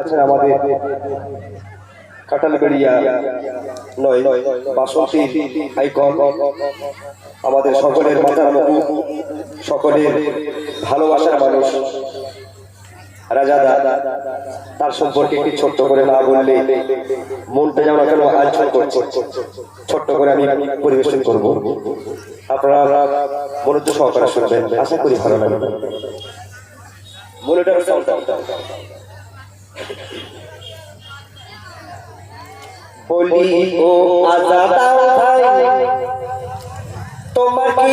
আছেন আমাদের কাটালবেড়িয়া নয়, বাসন্তী আইকন আমাদের সকলের মাথার মুকুট, সকলের ভালোবাসার মানুষ। রাজাদা তার সম্পর্কে একটি ছোট্ট করে না বললে মনটা যেমন কেন আঞ্চল করছে। ছোট্ট করে আমি পরিবেশন করব। আপনারা মনোযোগ সহকারে শুনবেন। আশা করি ভালো লাগবে। মনিটর বলি ও আজাদাও ভাই তোমার কি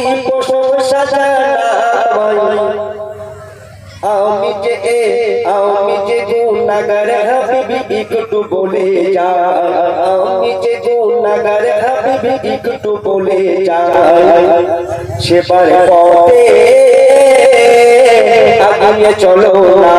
আমি যে আমি যে গুনাগার হাবিবি, একটু বলে যা আমি যে গুনাগার হাবিবি, একটু বলে যাই সেবার পথে আগুনে চলো না।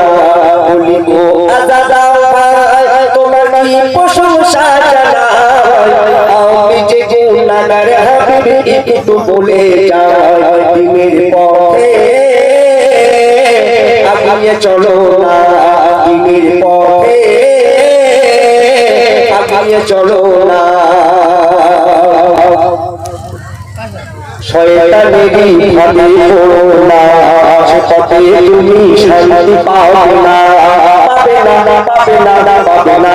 গুনাগার হাবিবি একটু বলে যাই দিনের পথে। আগামী চলো না, দিনের পথে। আগামী চলো না। শয়তানেরই তুমি শান্তি পাও না। পাবে না পাবে না।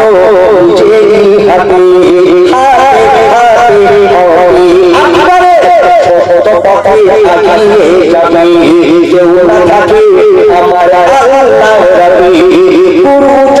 আগিয়ে যাবে কেউ না থাকে আমার আল্লাহ রাবে গুরু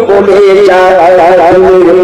বলে পথে